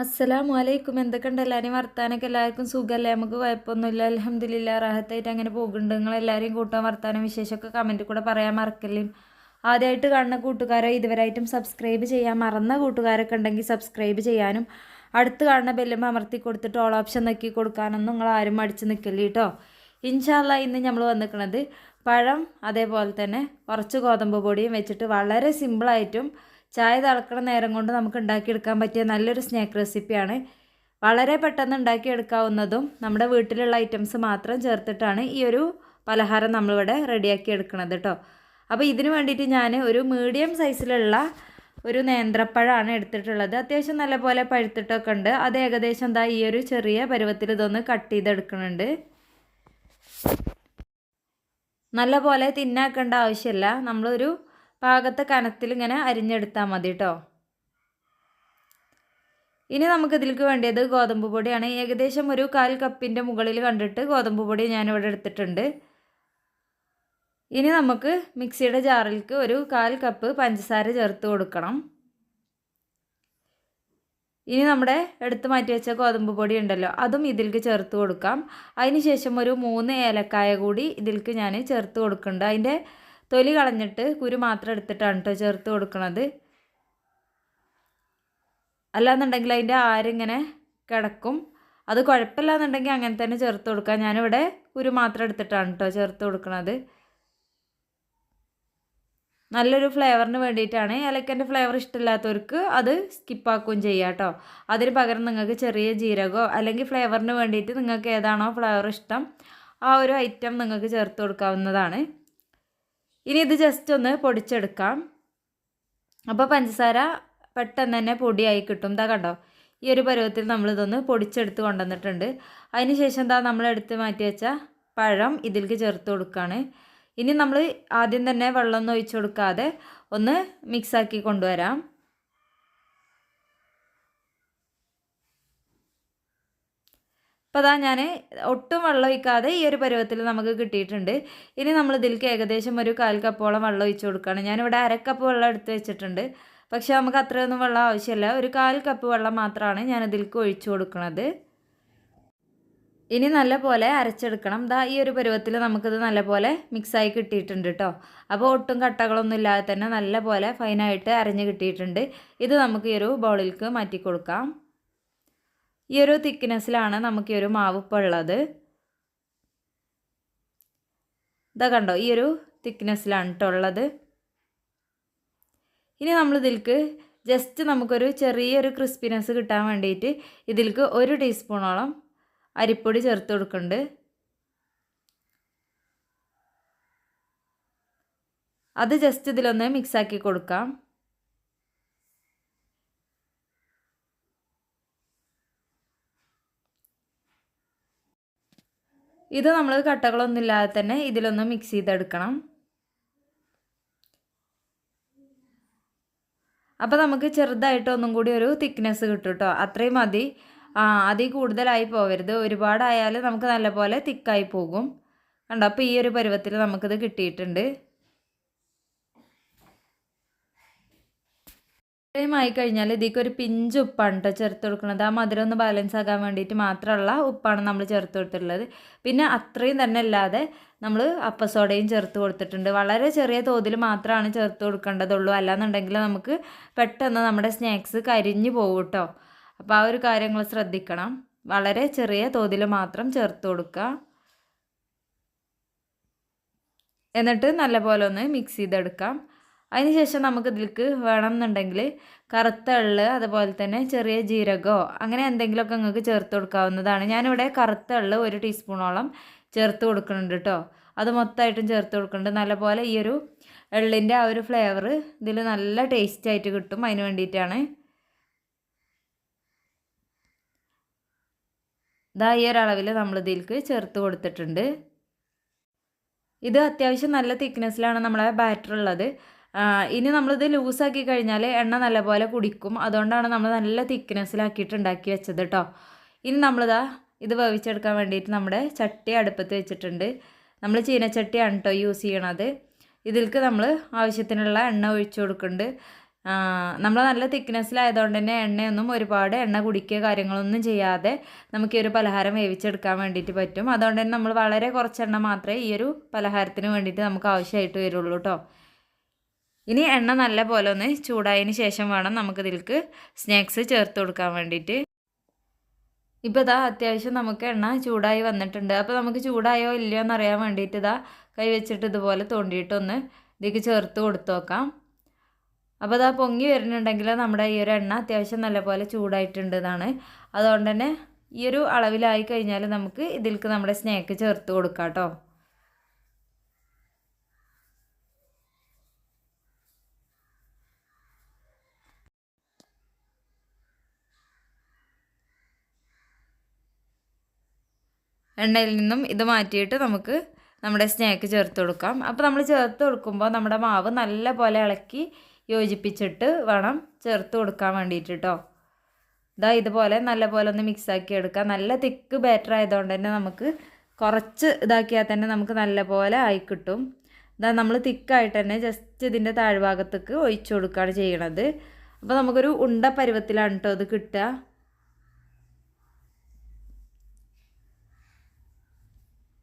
അസ്സലാമു അലൈക്കും എന്തൊക്കെയുണ്ട് എല്ലാവരെയും വർത്താനൊക്കെ എല്ലാവർക്കും സുഖമല്ലേ നമുക്ക് കുഴപ്പമൊന്നുമില്ല. അലഹമ്മദില്ല റാഹത്തായിട്ട് അങ്ങനെ പോകുന്നുണ്ട്. നിങ്ങൾ എല്ലാവരെയും കൂട്ടാൻ വർത്താനം വിശേഷമൊക്കെ കമന്റിൽ കൂടെ പറയാൻ മറക്കല്ലേ? ആദ്യമായിട്ട് കാണുന്ന കൂട്ടുകാരോ ഇതുവരായിട്ടും സബ്സ്ക്രൈബ് ചെയ്യാൻ മറന്ന കൂട്ടുകാരൊക്കെ ഉണ്ടെങ്കിൽ സബ്സ്ക്രൈബ് ചെയ്യാനും അടുത്ത് കാണുന്ന ബെല്ലും അമർത്തി കൊടുത്തിട്ട് ഓൾ ഓപ്ഷൻ നോക്കി കൊടുക്കാനൊന്നും നിങ്ങൾ ആരും മടിച്ച് നിൽക്കില്ല കേട്ടോ ഇൻഷാല്ല ഇന്ന് നമ്മൾ വന്നിരിക്കുന്നത് പഴം അതേപോലെ തന്നെ കുറച്ച് ഗോതമ്പ് പൊടിയും വെച്ചിട്ട് വളരെ സിമ്പിളായിട്ടും ചായ തിളക്കണ നേരം കൊണ്ട് നമുക്ക് ഉണ്ടാക്കിയെടുക്കാൻ പറ്റിയ നല്ലൊരു സ്നാക്ക് റെസിപ്പിയാണ്. വളരെ പെട്ടെന്ന് ഉണ്ടാക്കിയെടുക്കാവുന്നതും നമ്മുടെ വീട്ടിലുള്ള ഐറ്റംസ് മാത്രം ചേർത്തിട്ടാണ് ഈ ഒരു പലഹാരം നമ്മളിവിടെ റെഡിയാക്കി എടുക്കുന്നത് കേട്ടോ അപ്പോൾ ഇതിന് വേണ്ടിയിട്ട് ഞാൻ ഒരു മീഡിയം സൈസിലുള്ള ഒരു നേന്ത്രപ്പഴമാണ് എടുത്തിട്ടുള്ളത്. അത്യാവശ്യം നല്ലപോലെ പഴുത്തിട്ടൊക്കെ ഉണ്ട്. അത് ഏകദേശം എന്താ ഈ ഒരു ചെറിയ പരുവത്തിൽ ഇതൊന്ന് കട്ട് ചെയ്തെടുക്കുന്നുണ്ട് നല്ലപോലെ തിന്നാക്കേണ്ട ആവശ്യമില്ല. നമ്മളൊരു പാകത്തെ കനത്തിൽ ഇങ്ങനെ അരിഞ്ഞെടുത്താൽ മതി കേട്ടോ ഇനി നമുക്ക് ഇതിലേക്ക് വേണ്ടത് ഗോതമ്പ് പൊടിയാണ്. ഏകദേശം ഒരു കാൽ കപ്പിന്റെ മുകളിൽ കണ്ടിട്ട് ഗോതമ്പ് പൊടി ഞാനിവിടെ എടുത്തിട്ടുണ്ട്. ഇനി നമുക്ക് മിക്സിയുടെ ജാറിലേക്ക് ഒരു കാൽ കപ്പ് പഞ്ചസാര ചേർത്ത് കൊടുക്കണം. ഇനി നമ്മുടെ എടുത്ത് മാറ്റി വെച്ച ഗോതമ്പ് പൊടി ഉണ്ടല്ലോ അതും ഇതിലേക്ക് ചേർത്ത് കൊടുക്കാം. അതിന് ശേഷം ഒരു മൂന്ന് ഏലക്കായ കൂടി ഇതിലേക്ക് ഞാൻ ചേർത്ത് കൊടുക്കുന്നുണ്ട്. അതിന്റെ തൊലി കളഞ്ഞിട്ട് കുരു മാത്രം എടുത്തിട്ടാണ് കേട്ടോ ചേർത്ത് കൊടുക്കുന്നത് അല്ലാന്നുണ്ടെങ്കിൽ അതിന്റെ ആരിങ്ങനെ കിടക്കും. അത് കുഴപ്പമില്ലാന്നുണ്ടെങ്കിൽ അങ്ങനെ തന്നെ ചേർത്ത് കൊടുക്കാം. ഞാനിവിടെ കുരു മാത്രം എടുത്തിട്ടാണ് കേട്ടോ ചേർത്ത് കൊടുക്കുന്നത് നല്ലൊരു ഫ്ലേവറിന് വേണ്ടിയിട്ടാണ്. ഏലക്കന്റെ ഫ്ലേവർ ഇഷ്ടമില്ലാത്തവർക്ക് അത് സ്കിപ്പാക്കുകയും ചെയ്യാം കേട്ടോ അതിന് പകരം നിങ്ങൾക്ക് ചെറിയ ജീരകമോ അല്ലെങ്കിൽ ഫ്ലേവറിന് വേണ്ടിയിട്ട് നിങ്ങൾക്ക് ഏതാണോ ഫ്ലേവർ ഇഷ്ടം ആ ഒരു ഐറ്റം നിങ്ങൾക്ക് ചേർത്ത് കൊടുക്കാവുന്നതാണ്. ഇനി ഇത് ജസ്റ്റ് ഒന്ന് പൊടിച്ചെടുക്കാം. അപ്പോൾ പഞ്ചസാര പെട്ടെന്ന് തന്നെ പൊടിയായി കിട്ടും. എന്താ കണ്ടോ? ഈ ഒരു പരുവത്തിൽ നമ്മളിതൊന്ന് പൊടിച്ചെടുത്ത് കൊണ്ടുവന്നിട്ടുണ്ട്. അതിന് ശേഷം എന്താ നമ്മൾ എടുത്ത് മാറ്റി വെച്ച പഴം ഇതിലേക്ക് ചേർത്ത് കൊടുക്കുകയാണ് ഇനി നമ്മൾ ആദ്യം തന്നെ വെള്ളമൊന്നും ഒഴിച്ചു കൊടുക്കാതെ ഒന്ന് മിക്സാക്കി കൊണ്ടുവരാം. അപ്പോൾ അതാ ഞാൻ ഒട്ടും വെള്ളം ഒഴിക്കാതെ ഈ ഒരു പരുവത്തിൽ നമുക്ക് കിട്ടിയിട്ടുണ്ട്. ഇനി നമ്മൾ ഇതിലേക്ക് ഏകദേശം ഒരു കാൽ കപ്പോളം വെള്ളം ഒഴിച്ചു കൊടുക്കുകയാണ് ഞാനിവിടെ അരക്കപ്പ് വെള്ളം എടുത്ത് വെച്ചിട്ടുണ്ട്. പക്ഷേ നമുക്ക് അത്രയൊന്നും വെള്ളം ആവശ്യമില്ല. ഒരു കാൽ കപ്പ് വെള്ളം മാത്രമാണ് ഞാൻ ഇതിലേക്ക് ഒഴിച്ചു കൊടുക്കുന്നത് ഇനി നല്ല പോലെ അരച്ചെടുക്കണം. ദാ ഈ ഒരു പരുവത്തിൽ നമുക്കിത് നല്ല പോലെ മിക്സായി കിട്ടിയിട്ടുണ്ട് കേട്ടോ അപ്പോൾ ഒട്ടും കട്ടകളൊന്നും ഇല്ലാതെ തന്നെ നല്ല പോലെ ഫൈനായിട്ട് അരഞ്ഞ് കിട്ടിയിട്ടുണ്ട്. ഇത് നമുക്ക് ഈ ഒരു ബൗളിലേക്ക് മാറ്റി കൊടുക്കാം. ഈ ഒരു തിക്നെസ്സിലാണ് നമുക്ക് ഈ ഒരു മാവ് ഇപ്പോൾ ഉള്ളത്. ഇതാ കണ്ടോ ഈ ഒരു തിക്നെസ്സിലാണ് കേട്ടോ ഉള്ളത്. ഇനി നമ്മൾ ഇതിൽക്ക് ജസ്റ്റ് നമുക്കൊരു ചെറിയൊരു ക്രിസ്പിനെസ് കിട്ടാൻ വേണ്ടിയിട്ട് ഇതിൽക്ക് ഒരു ടീസ്പൂണോളം അരിപ്പൊടി ചേർത്ത് കൊടുക്കുന്നുണ്ട്. അത് ജസ്റ്റ് ഇതിലൊന്ന് മിക്സാക്കി കൊടുക്കാം. ഇത് നമ്മൾ കട്ടകളൊന്നുമില്ലാതെ തന്നെ ഇതിലൊന്ന് മിക്സ് ചെയ്തെടുക്കണം. അപ്പോൾ നമുക്ക് ചെറുതായിട്ട് ഒന്നും കൂടി ഒരു തിക്നെസ് കിട്ടും കേട്ടോ. അത്രയും മതി. ആ അതിൽ കൂടുതലായി പോകരുത് ഒരുപാടായാൽ നമുക്ക് നല്ലപോലെ തിക്കായി പോകും. കണ്ടോ? അപ്പോൾ ഈ ഒരു പരുവത്തിൽ നമുക്കിത് കിട്ടിയിട്ടുണ്ട്. ഇത്രയും ആയി കഴിഞ്ഞാൽ ഇതിലേക്ക് ഒരു പിഞ്ച് ഉപ്പാണ് കേട്ടോ ചേർത്ത് കൊടുക്കുന്നത് ആ മധുരം ഒന്ന് ബാലൻസ് ആകാൻ വേണ്ടിയിട്ട് മാത്രമുള്ള ഉപ്പാണ് നമ്മൾ ചേർത്ത് കൊടുത്തിട്ടുള്ളത്. പിന്നെ അത്രയും തന്നെ അല്ലാതെ നമ്മൾ അപ്പസോഡയും ചേർത്ത് കൊടുത്തിട്ടുണ്ട്. വളരെ ചെറിയ തോതിൽ മാത്രമാണ് ചേർത്ത് കൊടുക്കേണ്ടതുള്ളൂ. അല്ലാന്നുണ്ടെങ്കിൽ നമുക്ക് പെട്ടെന്ന് നമ്മുടെ സ്നാക്സ് കരിഞ്ഞു പോകും കേട്ടോ അപ്പോൾ ആ ഒരു കാര്യങ്ങൾ ശ്രദ്ധിക്കണം. വളരെ ചെറിയ തോതിൽ മാത്രം ചേർത്ത് കൊടുക്കുക. എന്നിട്ട് നല്ലപോലെ ഒന്ന് മിക്സ് ചെയ്തെടുക്കാം. അതിനുശേഷം നമുക്ക് ഇതിലേക്ക് വേണമെന്നുണ്ടെങ്കിൽ കറുത്ത എള്ള് അതുപോലെ തന്നെ ചെറിയ ജീരകമോ അങ്ങനെ എന്തെങ്കിലുമൊക്കെ നിങ്ങൾക്ക് ചേർത്ത് കൊടുക്കാവുന്നതാണ്. ഞാനിവിടെ കറുത്ത എള്ള് ഒരു ടീസ്പൂണോളം ചേർത്ത് കൊടുക്കുന്നുണ്ട് കേട്ടോ അത് മൊത്തമായിട്ടും ചേർത്ത് കൊടുക്കുന്നുണ്ട്. നല്ലപോലെ ഈ ഒരു എള്ളിന്റെ ആ ഒരു ഫ്ലേവർ ഇതിൽ നല്ല ടേസ്റ്റ് ആയിട്ട് കിട്ടും അതിന് വേണ്ടിയിട്ടാണ്. ഇതാ ഈ ഒരളവിൽ നമ്മൾ ഇതിലേക്ക് ചേർത്ത് കൊടുത്തിട്ടുണ്ട്. ഇത് അത്യാവശ്യം നല്ല തിക്നെസ്സിലാണ് നമ്മളെ ബാറ്റർ ഉള്ളത്. ഇനി നമ്മളിത് ലൂസാക്കി കഴിഞ്ഞാൽ എണ്ണ നല്ലപോലെ കുടിക്കും. അതുകൊണ്ടാണ് നമ്മൾ നല്ല തിക്നെസ്സിലാക്കിയിട്ട് ഉണ്ടാക്കി വെച്ചത് കേട്ടോ ഇനി നമ്മളിതാ ഇത് വേവിച്ചെടുക്കാൻ വേണ്ടിയിട്ട് നമ്മുടെ ചട്ടി അടുപ്പത്ത് വെച്ചിട്ടുണ്ട്. നമ്മൾ ചീനച്ചട്ടിയാണ് കേട്ടോ യൂസ് ചെയ്യണത്. ഇതിൽക്ക് നമ്മൾ ആവശ്യത്തിനുള്ള എണ്ണ ഒഴിച്ചു കൊടുക്കുന്നുണ്ട്. നമ്മൾ നല്ല തിക്നെസ്സിലായതുകൊണ്ട് തന്നെ എണ്ണയൊന്നും ഒരുപാട് എണ്ണ കുടിക്കുക കാര്യങ്ങളൊന്നും ചെയ്യാതെ നമുക്ക് ഈ ഒരു പലഹാരം വേവിച്ചെടുക്കാൻ വേണ്ടിയിട്ട് പറ്റും. അതുകൊണ്ട് തന്നെ നമ്മൾ വളരെ കുറച്ചെണ്ണ മാത്രമേ ഈ ഒരു പലഹാരത്തിന് വേണ്ടിയിട്ട് നമുക്ക് ആവശ്യമായിട്ട് വരുള്ളൂ കേട്ടോ ഇനി എണ്ണ നല്ല പോലെ ഒന്ന് ചൂടായതിന് ശേഷം വേണം നമുക്കിതിലേക്ക് സ്നാക്സ് ചേർത്ത് കൊടുക്കാൻ വേണ്ടിയിട്ട്. ഇപ്പോൾ ഇതാ അത്യാവശ്യം നമുക്ക് എണ്ണ ചൂടായി വന്നിട്ടുണ്ട്. അപ്പോൾ നമുക്ക് ചൂടായോ ഇല്ലയോ എന്ന് അറിയാൻ വേണ്ടിയിട്ട് ഇതാ കൈ വെച്ചിട്ട് ഇതുപോലെ തോണ്ടിയിട്ടൊന്ന് ഇതിലേക്ക് ചേർത്ത് കൊടുത്തു നോക്കാം. അപ്പോൾ അതാ പൊങ്ങി വരുന്നുണ്ടെങ്കിൽ നമ്മുടെ ഈ ഒരു എണ്ണ അത്യാവശ്യം നല്ലപോലെ ചൂടായിട്ടുണ്ട് എന്നാണ്. അതുകൊണ്ട് തന്നെ ഈ ഒരു അളവിലായി കഴിഞ്ഞാൽ നമുക്ക് ഇതിലേക്ക് നമ്മുടെ സ്നേക്ക് ചേർത്ത് കൊടുക്കാം കേട്ടോ. എണ്ണയിൽ നിന്നും ഇത് മാറ്റിയിട്ട് നമുക്ക് നമ്മുടെ സ്നേക്ക് ചേർത്ത് കൊടുക്കാം. അപ്പോൾ നമ്മൾ ചേർത്ത് കൊടുക്കുമ്പോൾ നമ്മുടെ മാവ് നല്ല പോലെ ഇളക്കി യോജിപ്പിച്ചിട്ട് വേണം ചേർത്ത് കൊടുക്കാൻ വേണ്ടിയിട്ട് കേട്ടോ ഇതാ ഇതുപോലെ നല്ല പോലെ ഒന്ന് മിക്സാക്കി എടുക്കാം. നല്ല തിക്ക് ബാറ്റർ ആയതുകൊണ്ട് തന്നെ നമുക്ക് കുറച്ച് ഇതാക്കിയാൽ തന്നെ നമുക്ക് നല്ല പോലെ ആയി കിട്ടും. ഇതാ നമ്മൾ തിക്കായിട്ട് തന്നെ ജസ്റ്റ് ഇതിന്റെ താഴ്ഭാഗത്തേക്ക് ഒഴിച്ചു കൊടുക്കുകയാണ് ചെയ്യണത്. അപ്പോൾ നമുക്കൊരു ഉണ്ട പരുവത്തിലാണ് കേട്ടോ അത് കിട്ടുക.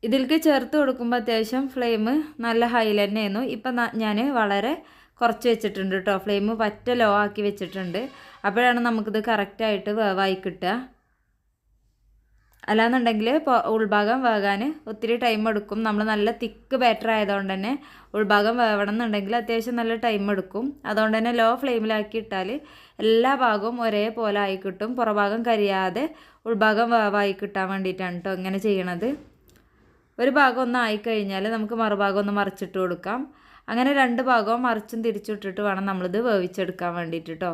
ഇതിലേക്ക് ചേർത്ത് കൊടുക്കുമ്പോൾ അത്യാവശ്യം ഫ്ലെയിം നല്ല ഹൈയിൽ തന്നെയായിരുന്നു. ഇപ്പം ഞാൻ വളരെ കുറച്ച് വെച്ചിട്ടുണ്ട് കേട്ടോ ഫ്ലെയിം പറ്റ ലോ ആക്കി വെച്ചിട്ടുണ്ട്. അപ്പോഴാണ് നമുക്കിത് കറക്റ്റായിട്ട് വേവായി കിട്ടുക. അല്ലാന്നുണ്ടെങ്കിൽ ഉൾഭാഗം വേകാൻ ഒത്തിരി ടൈം എടുക്കും. നമ്മൾ നല്ല തിക്ക് ബാറ്റർ ആയതുകൊണ്ട് തന്നെ ഉൾഭാഗം വേവണം എന്നുണ്ടെങ്കിൽ അത്യാവശ്യം നല്ല ടൈം എടുക്കും. അതുകൊണ്ട് തന്നെ ലോ ഫ്ലെയിമിലാക്കി ഇട്ടാൽ എല്ലാ ഭാഗവും ഒരേപോലെ ആയി കിട്ടും. പുറഭാഗം കരിയാതെ ഉൾഭാഗം വേവായി കിട്ടാൻ വേണ്ടിയിട്ടാണ് കേട്ടോ ഇങ്ങനെ ചെയ്യണത്. ഒരു ഭാഗം ഒന്ന് ആയിക്കഴിഞ്ഞാൽ നമുക്ക് മറുഭാഗം ഒന്ന് മറിച്ചിട്ട് കൊടുക്കാം. അങ്ങനെ രണ്ട് ഭാഗവും മറിച്ചും തിരിച്ചിട്ടിട്ട് വേണം നമ്മളിത് വേവിച്ചെടുക്കാൻ വേണ്ടിയിട്ട് കേട്ടോ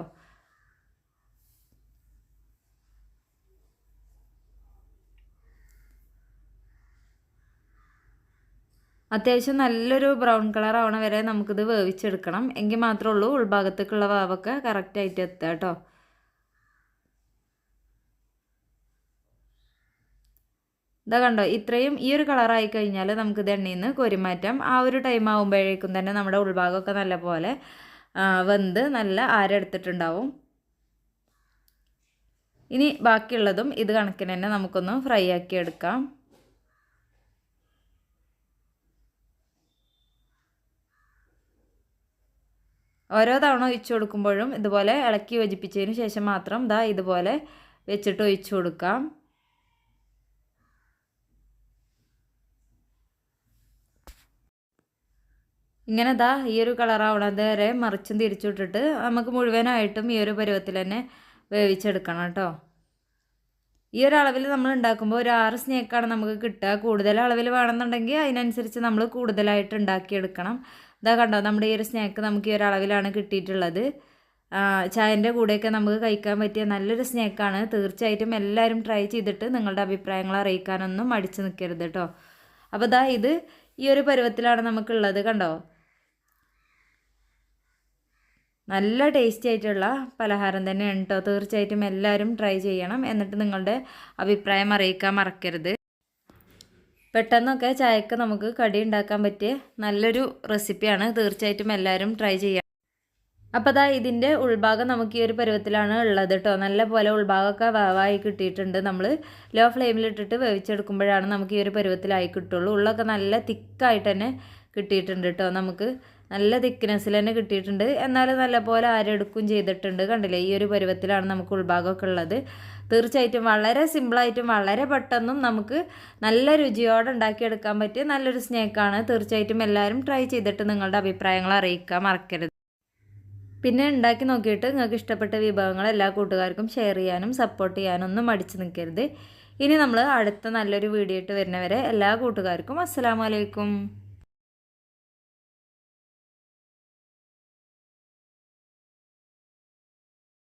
അത്യാവശ്യം നല്ലൊരു ബ്രൗൺ കളർ ആവണ വരെ നമുക്കിത് വേവിച്ചെടുക്കണം. എങ്കിൽ മാത്രമേ ഉള്ളൂ ഉൾഭാഗത്തേക്കുള്ള വാവൊക്കെ കറക്റ്റായിട്ട് എത്തുക കേട്ടോ ഇതാ കണ്ടോ ഇത്രയും ഈ ഒരു കളറായി കഴിഞ്ഞാൽ നമുക്കിത് എണ്ണയിൽ നിന്ന് കൊരിമാറ്റം. ആ ഒരു ടൈം ആകുമ്പോഴേക്കും തന്നെ നമ്മുടെ ഉൾഭാഗമൊക്കെ നല്ല പോലെ വെന്ത് നല്ല ആരെടുത്തിട്ടുണ്ടാവും. ഇനി ബാക്കിയുള്ളതും ഇത് കണക്കിന് തന്നെ നമുക്കൊന്ന് ഫ്രൈ ആക്കി എടുക്കാം. ഓരോ തവണ ഒഴിച്ചു കൊടുക്കുമ്പോഴും ഇതുപോലെ ഇളക്കി യോജിപ്പിച്ചതിന് ശേഷം മാത്രം ദാ ഇതുപോലെ വെച്ചിട്ട് ഒഴിച്ചു കൊടുക്കാം. ഇങ്ങനെ ദാ ഈ ഒരു കളറാവണത് വരെ മറിച്ചും തിരിച്ചിട്ടിട്ട് നമുക്ക് മുഴുവനായിട്ടും ഈ ഒരു പരുവത്തിൽ തന്നെ വേവിച്ചെടുക്കണം കേട്ടോ. ഈ ഒരു അളവിൽ നമ്മൾ ഉണ്ടാക്കുമ്പോൾ ഒരു ആറ് സ്നേക്കാണ് നമുക്ക് കിട്ടുക. കൂടുതൽ അളവിൽ വേണമെന്നുണ്ടെങ്കിൽ അതിനനുസരിച്ച് നമ്മൾ കൂടുതലായിട്ട് ഉണ്ടാക്കിയെടുക്കണം. ഇതാ കണ്ടോ നമ്മുടെ ഈ ഒരു സ്നാക്ക് നമുക്ക് ഈ ഒരു അളവിലാണ് കിട്ടിയിട്ടുള്ളത്. ചായന്റെ കൂടെയൊക്കെ നമുക്ക് കഴിക്കാൻ പറ്റിയ നല്ലൊരു സ്നാക്കാണ്. തീർച്ചയായിട്ടും എല്ലാവരും ട്രൈ ചെയ്തിട്ട് നിങ്ങളുടെ അഭിപ്രായങ്ങൾ അറിയിക്കാനൊന്നും മടിച്ചു നിൽക്കരുത് കേട്ടോ. അപ്പോൾ ഇതാ ഇത് ഈ ഒരു പരുവത്തിലാണ് നമുക്കുള്ളത് കണ്ടോ. നല്ല ടേസ്റ്റി ആയിട്ടുള്ള പലഹാരം തന്നെയാണ് കേട്ടോ തീർച്ചയായിട്ടും എല്ലാവരും ട്രൈ ചെയ്യണം. എന്നിട്ട് നിങ്ങളുടെ അഭിപ്രായം അറിയിക്കാൻ മറക്കരുത്. പെട്ടെന്നൊക്കെ ചായക്ക് നമുക്ക് കടി ഉണ്ടാക്കാൻ പറ്റിയ നല്ലൊരു റെസിപ്പിയാണ് തീർച്ചയായിട്ടും എല്ലാവരും ട്രൈ ചെയ്യാം അപ്പോൾ അതാ ഇതിന്റെ ഉൾഭാഗം നമുക്ക് ഈ ഒരു പരുവത്തിലാണ് ഉള്ളത് കേട്ടോ നല്ല പോലെ ഉൾഭാഗമൊക്കെ വേവായി കിട്ടിയിട്ടുണ്ട്. നമ്മൾ ലോ ഫ്ലെയിമിലിട്ടിട്ട് വേവിച്ചെടുക്കുമ്പോഴാണ് നമുക്ക് ഈ ഒരു പരുവത്തിലായി കിട്ടുള്ളൂ. ഉള്ളൊക്കെ നല്ല തിക്കായിട്ട് തന്നെ കിട്ടിയിട്ടുണ്ട് കേട്ടോ നമുക്ക് നല്ല തിക്നെസ്സിൽ തന്നെ കിട്ടിയിട്ടുണ്ട്. എന്നാലും നല്ലപോലെ ആരെടുക്കും ചെയ്തിട്ടുണ്ട്. കണ്ടില്ലേ ഈ ഒരു പരുവത്തിലാണ് നമുക്ക് ഉൾഭാഗമൊക്കെ ഉള്ളത്. തീർച്ചയായിട്ടും വളരെ സിമ്പിളായിട്ടും വളരെ പെട്ടെന്നും നമുക്ക് നല്ല രുചിയോടെ ഉണ്ടാക്കിയെടുക്കാൻ പറ്റിയ നല്ലൊരു സ്നേക്കാണ് തീർച്ചയായിട്ടും എല്ലാവരും ട്രൈ ചെയ്തിട്ട് നിങ്ങളുടെ അഭിപ്രായങ്ങൾ അറിയിക്കാൻ മറക്കരുത്. പിന്നെ ഉണ്ടാക്കി നോക്കിയിട്ട് നിങ്ങൾക്ക് ഇഷ്ടപ്പെട്ട വിഭവങ്ങൾ എല്ലാ കൂട്ടുകാർക്കും ഷെയർ ചെയ്യാനും സപ്പോർട്ട് ചെയ്യാനും ഒന്നും മടിച്ചു നിൽക്കരുത്. ഇനി നമ്മൾ അടുത്ത നല്ലൊരു വീഡിയോ ഇട്ട് വരുന്നവരെ എല്ലാ കൂട്ടുകാർക്കും അസ്സാം വലൈക്കും